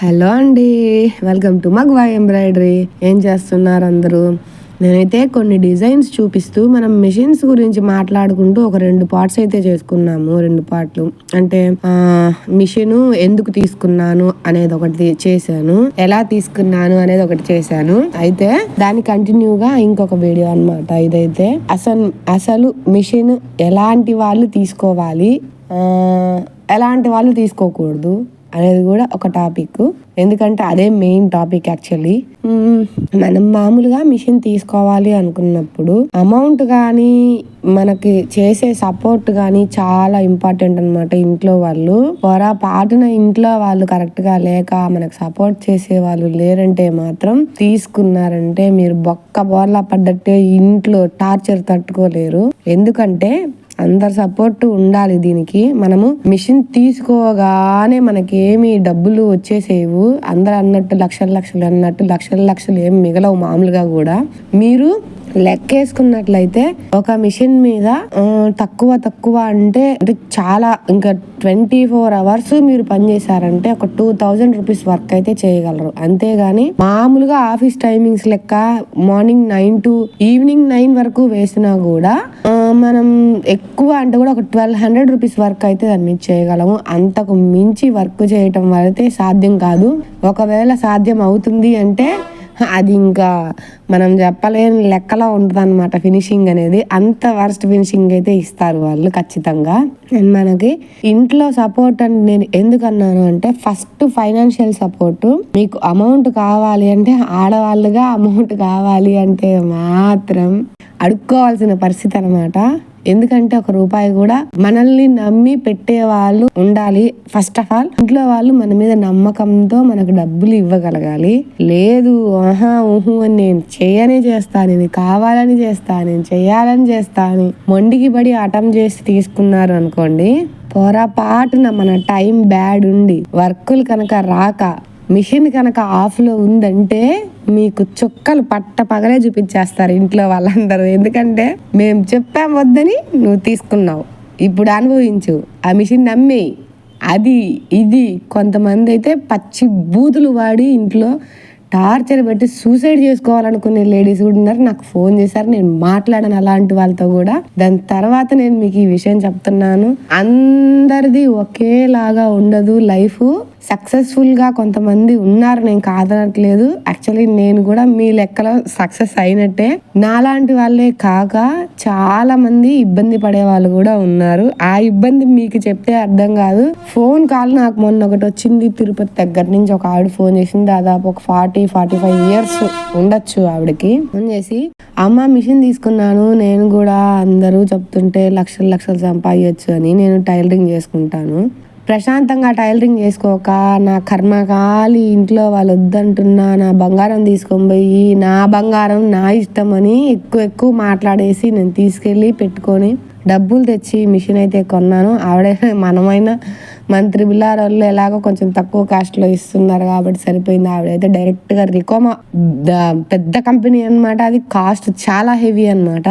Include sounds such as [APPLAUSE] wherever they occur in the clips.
Hello అండి welcome to మగ్వాయ్ embroidery. ఏం చేస్తున్నారు అందరూ నేనైతే కొన్ని డిజైన్స్ చూపిస్తూ మనం మెషిన్స్ గురించి మాట్లాడుకుంటూ ఒక రెండు పార్ట్స్ అయితే చేసుకున్నాము. రెండు పార్ట్లు. అంటే మిషను మిషన్ ఎందుకు తీసుకున్నాను అనేది ఒకటి చేశాను. ఎలా తీసుకున్నాను అనేది ఒకటి చేశాను. అయితే దాని కంటిన్యూగా ఇంకొక వీడియో అనమాట ఇదైతే. అసలు అసలు మిషన్ ఎలాంటి వాళ్ళు తీసుకోవాలి? ఎలాంటి వాళ్ళు తీసుకోకూడదు? అనేది కూడా ఒక టాపిక్ ఎందుకంటే అదే మెయిన్ టాపిక్ యాక్చువల్లీ మనం మామూలుగా మిషన్ తీసుకోవాలి అనుకున్నప్పుడు అమౌంట్ కానీ మనకి చేసే సపోర్ట్ కానీ చాలా ఇంపార్టెంట్ అన్నమాట ఇంట్లో వాళ్ళు. పొరపాటున ఇంట్లో వాళ్ళు కరెక్ట్గా లేక మనకు సపోర్ట్ చేసే వాళ్ళు లేరంటే మాత్రం తీసుకున్నారంటే మీరు బొక్క బోర్లా పడ్డట్టే ఇంట్లో టార్చర్ తట్టుకోలేరు. ఎందుకంటే అందరు సపోర్ట్ ఉండాలి దీనికి. మనము మిషన్ తీసుకోగానే మనకేమి డబ్బులు వచ్చేసేవు. అందరు అన్నట్టు లక్షల లక్షలు అన్నట్టు లక్షల లక్షలు ఏం మిగలవు మామూలుగా కూడా. మీరు లెక్కేసుకున్నట్లయితే ఒక మిషన్ మీద తక్కువ తక్కువ అంటే అంటే చాలా ఇంకా ట్వంటీ ఫోర్ అవర్స్ మీరు పని చేశారంటే ఒక టూ థౌజండ్ రూపీస్ వర్క్ అయితే చేయగలరు. అంతేగాని మామూలుగా ఆఫీస్ టైమింగ్స్ లెక్క morning nine to evening nine వరకు వేసినా కూడా మనం ఎక్కువ అంటే కూడా ఒక ట్వెల్వ్ హండ్రెడ్ రూపీస్ వర్క్ అయితే దాని మీద చేయగలము. అంతకు మించి వర్క్ చేయటం అయితే సాధ్యం కాదు. ఒకవేళ సాధ్యం అవుతుంది అంటే అది ఇంకా మనం చెప్పలేని లెక్కలో ఉంటుంది అనమాట ఫినిషింగ్ అనేది. అంత వర్స్ట్ ఫినిషింగ్ అయితే ఇస్తారు వాళ్ళు ఖచ్చితంగా. అండ్ మనకి ఇంట్లో సపోర్ట్ అని నేను ఎందుకన్నాను అంటే ఫస్ట్ ఫైనాన్షియల్ సపోర్ట్. మీకు అమౌంట్ కావాలి అంటే ఆడవాళ్ళుగా అమౌంట్ కావాలి అంటే మాత్రం అడుక్కోవాల్సిన పరిస్థితి అనమాట ఎందుకంటే ఒక రూపాయి కూడా మనల్ని నమ్మి పెట్టే వాళ్ళు ఉండాలి. ఫస్ట్ ఆఫ్ ఆల్ ఇంట్లో వాళ్ళు మన మీద నమ్మకంతో మనకు డబ్బులు ఇవ్వగలగాలి. లేదు ఆహా ఊహు అని నేను చేయనే చేస్తా నేను కావాలని చేస్తా నేను చేయాలని చేస్తాను మొండికి పడి అటం చేసి తీసుకున్నారు అనుకోండి పొరపాటున మన టైం బ్యాడ్ ఉండి వర్కులు కనుక రాక మిషన్ కనుక ఆఫ్లో ఉందంటే మీకు చుక్కలు పట్ట పగలే చూపించేస్తారు ఇంట్లో వాళ్ళందరూ. ఎందుకంటే మేము చెప్పాం వద్దని నువ్వు తీసుకున్నావు. ఇప్పుడు అనుభవించు. ఆ మిషన్ నమ్మి అది ఇది కొంతమంది అయితే పచ్చి బూతులు వాడి ఇంట్లో టార్చర్ పెట్టి సూసైడ్ చేసుకోవాలనుకునే లేడీస్ కూడా ఉన్నారు. నాకు ఫోన్ చేశారు నేను మాట్లాడాను అలాంటి వాళ్ళతో కూడా. దాని తర్వాత నేను మీకు ఈ విషయం చెప్తున్నాను. అందరిది ఒకేలాగా ఉండదు. లైఫ్ సక్సెస్ఫుల్గా కొంతమంది ఉన్నారు నేను కాదనట్లేదు. యాక్చువల్లీ నేను కూడా మీ లెక్కలో సక్సెస్ అయినట్టే. నాలాంటి వాళ్ళే కాక చాలా మంది ఇబ్బంది పడే వాళ్ళు కూడా ఉన్నారు. ఆ ఇబ్బంది మీకు చెప్తే అర్థం కాదు. ఫోన్ కాల్ నాకు మొన్న ఒకటి వచ్చింది తిరుపతి దగ్గర నుంచి ఒక ఆవిడ ఫోన్ చేసింది. దాదాపు ఒక ఫార్టీ ఫార్టీ ఫైవ్ ఇయర్స్ ఉండొచ్చు ఆవిడకి. ఫోన్ చేసి అమ్మ మిషన్ తీసుకున్నాను. నేను కూడా అందరూ చెప్తుంటే లక్షలు లక్షలు సంపాదించచ్చు అని నేను టైలరింగ్ చేసుకుంటాను. ప్రశాంతంగా టైలరింగ్ చేసుకోక నా కర్మ కాలి ఇంట్లో వాళ్ళు వద్దంటున్నా నా బంగారం తీసుకొని పోయి నా బంగారం నా ఇష్టం అని ఎక్కువ ఎక్కువ మాట్లాడేసి నేను తీసుకెళ్ళి పెట్టుకొని డబ్బులు తెచ్చి మిషన్ అయితే కొన్నాను. ఆవిడైనా [LAUGHS] మనమైనా మంత్రి బిల్లార్ వాళ్ళు ఎలాగో కొంచెం తక్కువ కాస్ట్లో ఇస్తున్నారు కాబట్టి సరిపోయింది. ఆవిడైతే డైరెక్ట్గా రికోమా ద- పెద్ద కంపెనీ అనమాట అది కాస్ట్ చాలా హెవీ అన్నమాట.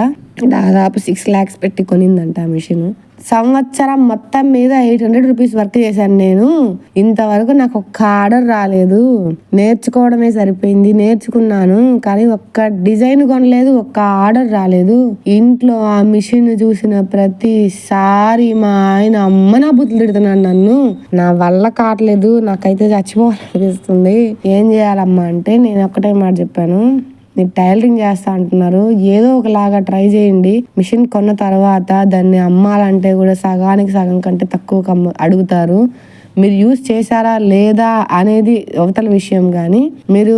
దాదాపు సిక్స్ ల్యాక్స్ పెట్టి కొనిందంట ఆ మిషన్. సంవత్సరం మొత్తం మీద ఎయిట్ హండ్రెడ్ రూపీస్ వర్క్ చేశాను నేను. ఇంతవరకు నాకు ఒక్క ఆర్డర్ రాలేదు. నేర్చుకోవడమే సరిపోయింది. నేర్చుకున్నాను కానీ ఒక్క డిజైన్ కొనలేదు ఒక్క ఆర్డర్ రాలేదు. ఇంట్లో ఆ మిషన్ చూసిన ప్రతిసారి మా ఆయన అమ్మ నా బుద్ధులు తిడుతున్నాడు నన్ను. నా వల్ల కావట్లేదు. నాకైతే చచ్చిపోవాలనిపిస్తుంది. ఏం చేయాలమ్మా అంటే నేను ఒక్కటే మాట చెప్పాను. మీరు టైలరింగ్ చేస్తా అంటున్నారు. ఏదో ఒకలాగా ట్రై చేయండి. మిషన్ కొన్న తర్వాత దాన్ని అమ్మాలంటే కూడా సగానికి సగం కంటే తక్కువ అడుగుతారు. మీరు యూజ్ చేశారా లేదా అనేది అవతల విషయం కానీ మీరు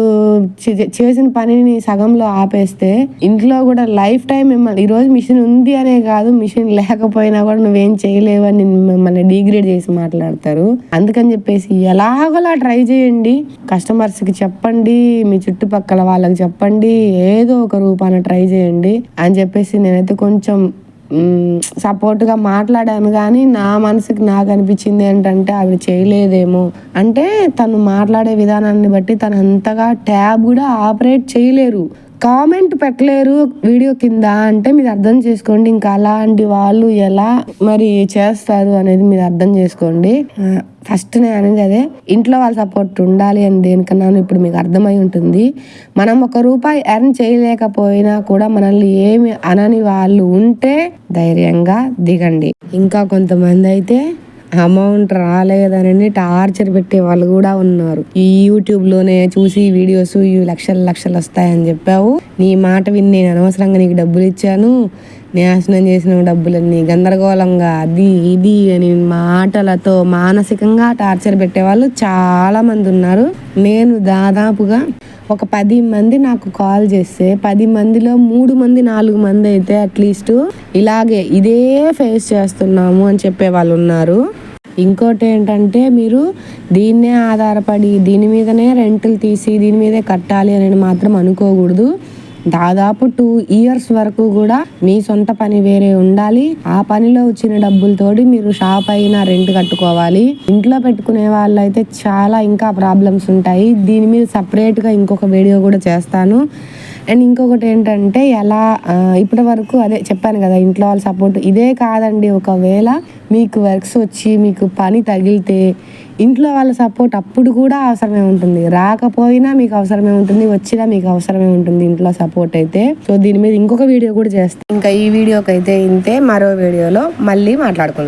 చే- చేసిన పనిని సగంలో ఆపేస్తే ఇంట్లో కూడా లైఫ్ టైం మిమ్మల్ని ఈరోజు మిషన్ ఉంది అనే కాదు మిషన్ లేకపోయినా కూడా నువ్వేం చేయలేవు అని మిమ్మల్ని డిగ్రేడ్ చేసి మాట్లాడతారు. అందుకని చెప్పేసి ఎలాగోలా ట్రై చేయండి. కస్టమర్స్కి చెప్పండి మీ చుట్టుపక్కల వాళ్ళకి చెప్పండి ఏదో ఒక రూపాన ట్రై చేయండి అని చెప్పేసి నేనైతే కొంచెం సపోర్ట్గా మాట్లాడాను కానీ నా మనసుకి నాకు అనిపించింది ఏంటంటే ఆవిడ చేయలేదేమో. అంటే తను మాట్లాడే విధానాన్ని బట్టి తను అంతగా ట్యాబ్ కూడా ఆపరేట్ చేయలేరు. కామెంట్ పెట్టలేరు వీడియో కింద అంటే మీరు అర్థం చేసుకోండి. ఇంకా అలాంటి వాళ్ళు ఎలా మరి చేస్తారు అనేది మీరు అర్థం చేసుకోండి. ఫస్ట్ నేను అనేది అదే ఇంట్లో వాళ్ళ సపోర్ట్ ఉండాలి అని దేనికన్నా ఇప్పుడు మీకు అర్థమై ఉంటుంది. మనం ఒక రూపాయి ఎర్న్ చేయలేకపోయినా కూడా మనల్ని ఏమి అనని వాళ్ళు ఉంటే ధైర్యంగా దిగండి. ఇంకా కొంతమంది అయితే అమౌంట్ రాలేదని టార్చర్ పెట్టే వాళ్ళు కూడా ఉన్నారు. ఈ యూట్యూబ్లోనే చూసి వీడియోస్ ఈ లక్షలు లక్షలు వస్తాయని చెప్పావు. నీ మాట విని నేను అనవసరంగా నీకు డబ్బులు ఇచ్చాను. నాశనం చేసిన డబ్బులన్నీ గందరగోళంగా అది ఇది అని మాటలతో మానసికంగా టార్చర్ పెట్టే వాళ్ళు చాలా మంది ఉన్నారు. నేను దాదాపుగా ఒక పది మంది నాకు కాల్ చేస్తే పది మందిలో మూడు మంది నాలుగు మంది అయితే అట్లీస్ట్ ఇలాగే ఇదే ఫేస్ చేస్తున్నాము అని చెప్పే వాళ్ళు ఉన్నారు. ఇంకోటి ఏంటంటే మీరు దీన్నే ఆధారపడి దీని మీదనే రెంట్లు తీసి దీని మీదే కట్టాలి అని మాత్రం అనుకోకూడదు. దాదాపు టూ ఇయర్స్ వరకు కూడా మీ సొంత పని వేరే ఉండాలి. ఆ పనిలో వచ్చిన డబ్బులతోటి మీరు షాప్ అయినా రెంట్ కట్టుకోవాలి. ఇంట్లో పెట్టుకునే వాళ్ళైతే చాలా ఇంకా ప్రాబ్లమ్స్ ఉంటాయి. దీని మీద సపరేట్గా ఇంకొక వీడియో కూడా చేస్తాను. అండ్ ఇంకొకటి ఏంటంటే ఎలా ఇప్పటి వరకు అదే చెప్పాను కదా ఇంట్లో వాళ్ళ సపోర్ట్ ఇదే కాదండి ఒకవేళ మీకు వర్క్స్ వచ్చి మీకు పని తగిలితే ఇంట్లో వాళ్ళ సపోర్ట్ అప్పుడు కూడా అవసరమే ఉంటుంది. రాకపోయినా మీకు అవసరమే ఉంటుంది వచ్చినా మీకు అవసరమే ఉంటుంది ఇంట్లో సపోర్ట్ అయితే. సో దీని మీద ఇంకొక వీడియో కూడా చేస్తాను ఇంకా ఈ వీడియోకి అయితే ఇంతే మరో వీడియోలో మళ్ళీ మాట్లాడుకుందాం.